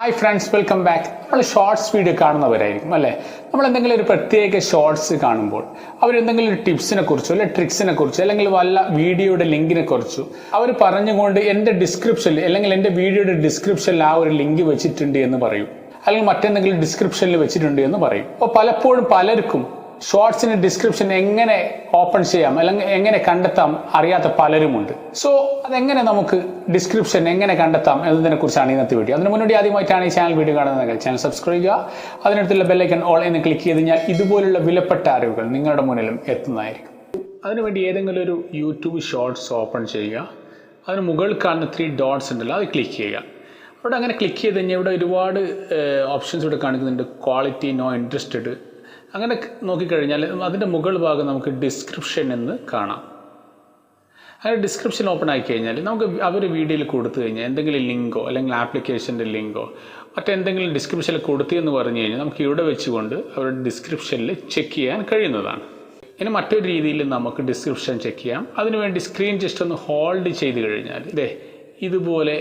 Hi friends welcome back നമ്മൾ shorts video കാണുന്നവരായിരിക്കും അല്ലേ? നമ്മൾ എന്തെങ്കിലും ഒരു പ്രത്യേക ഷോർട്സ് കാണുമ്പോൾ അവരെന്തെങ്കിലും ഒരു ടിപ്സിനെ കുറിച്ചോ അല്ലെങ്കിൽ ട്രിക്സിനെ കുറിച്ചോ അല്ലെങ്കിൽ വല്ല വീഡിയോയുടെ ലിങ്കിനെ കുറിച്ചോ അവർ പറഞ്ഞുകൊണ്ട് എന്റെ ഡിസ്ക്രിപ്ഷനിൽ അല്ലെങ്കിൽ എന്റെ വീഡിയോയുടെ ഡിസ്ക്രിപ്ഷനിൽ ആ ഒരു ലിങ്ക് വെച്ചിട്ടുണ്ട് എന്ന് പറയും. അല്ലെങ്കിൽ മറ്റെന്തെങ്കിലും ഡിസ്ക്രിപ്ഷനിൽ വെച്ചിട്ടുണ്ട് എന്ന് പറയും. അപ്പോൾ പലപ്പോഴും പലർക്കും ഷോർട്സിന്റെ ഡിസ്ക്രിപ്ഷൻ എങ്ങനെ ഓപ്പൺ ചെയ്യാം അല്ലെങ്കിൽ എങ്ങനെ കണ്ടെത്താം അറിയാത്ത പലരുമുണ്ട്. സോ അതെങ്ങനെ നമുക്ക് ഡിസ്ക്രിപ്ഷൻ എങ്ങനെ കണ്ടെത്താം എന്നതിനെ കുറിച്ചാണ് ഇന്നത്തെ വീഡിയോ അതിന് മുന്നോടി ആദ്യമായിട്ടാണ് ഈ ചാനൽ വീഡിയോ കാണുന്നതെങ്കിൽ ചാനൽ സബ്സ്ക്രൈബ് ചെയ്യുക. അതിനടുത്തുള്ള ബെല്ലൈക്കൺ ഓൾ എന്ന് ക്ലിക്ക് ചെയ്ത് കഴിഞ്ഞാൽ ഇതുപോലുള്ള വിലപ്പെട്ട അറിവുകൾ നിങ്ങളുടെ മുന്നിലും എത്തുന്നതായിരിക്കും. അതിനുവേണ്ടി ഏതെങ്കിലും ഒരു യൂട്യൂബ് ഷോർട്സ് ഓപ്പൺ ചെയ്യുക. അതിന് മുകളിൽ കാണുന്ന ത്രീ ഡോട്ട്സ് ഉണ്ടല്ലോ അത് ക്ലിക്ക് ചെയ്യുക. അവിടെ അങ്ങനെ ക്ലിക്ക് ചെയ്ത് കഴിഞ്ഞാൽ ഇവിടെ ഒരുപാട് ഓപ്ഷൻസ് ഇവിടെ കാണിക്കുന്നുണ്ട്. ക്വാളിറ്റി നോ ഇൻട്രസ്റ്റഡ് അങ്ങനെ നോക്കിക്കഴിഞ്ഞാൽ അതിന്റെ മുകൾ ഭാഗം നമുക്ക് ഡിസ്ക്രിപ്ഷൻ എന്ന് കാണാം. അങ്ങനെ ഡിസ്ക്രിപ്ഷൻ ഓപ്പൺ ആക്കി കഴിഞ്ഞാൽ നമുക്ക് അവർ വീഡിയോയിൽ കൊടുത്തു കഴിഞ്ഞാൽ എന്തെങ്കിലും ലിങ്കോ അല്ലെങ്കിൽ ആപ്ലിക്കേഷന്റെ ലിങ്കോ മറ്റെന്തെങ്കിലും ഡിസ്ക്രിപ്ഷനിൽ കൊടുത്തു എന്ന് പറഞ്ഞു കഴിഞ്ഞാൽ നമുക്ക് ഇവിടെ വെച്ചുകൊണ്ട് അവരുടെ ഡിസ്ക്രിപ്ഷനിൽ ചെക്ക് ചെയ്യാൻ കഴിയുന്നതാണ്. ഇനി മറ്റൊരു രീതിയിൽ നമുക്ക് ഡിസ്ക്രിപ്ഷൻ ചെക്ക് ചെയ്യാം. അതിനുവേണ്ടി സ്ക്രീൻ ജസ്റ്റ് ഒന്ന് ഹോൾഡ് ചെയ്ത് കഴിഞ്ഞാൽ ഇതേ ഇതുപോലെ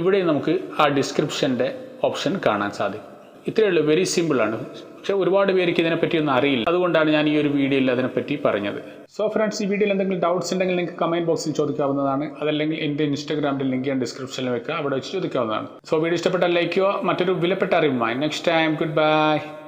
ഇവിടെ നമുക്ക് ആ ഡിസ്ക്രിപ്ഷന്റെ ഓപ്ഷൻ കാണാൻ സാധിക്കും. ഇത്രയേ ഉള്ളൂ. വെരി സിമ്പിളാണ് പക്ഷേ ഒരുപാട് പേർക്ക് ഇതിനെപ്പറ്റി ഒന്നും അറിയില്ല. അതുകൊണ്ടാണ് ഞാൻ ഈ ഒരു വീഡിയോയിൽ അതിനെപ്പറ്റി പറഞ്ഞത്. സോ ഫ്രണ്ട്സ് ഈ വീഡിയോയിൽ എന്തെങ്കിലും ഡൗട്ട്സ് ഉണ്ടെങ്കിൽ നിങ്ങൾക്ക് കമന്റ് ബോക്സിൽ ചോദിക്കാവുന്നതാണ്. അതല്ലെങ്കിൽ എന്റെ ഇൻസ്റ്റാഗ്രാമിന്റെ ലിങ്ക് ഞാൻ ഡിസ്ക്രിപ്ഷനിൽ വെക്കുക അവിടെ വെച്ച് ചോദിക്കാവുന്നതാണ്. സോ വീഡിയോ ഇഷ്ടപ്പെട്ടാൽ ലൈക്ക് മറ്റൊരു വിലപ്പെട്ട അറിവുമായി. Next time good bye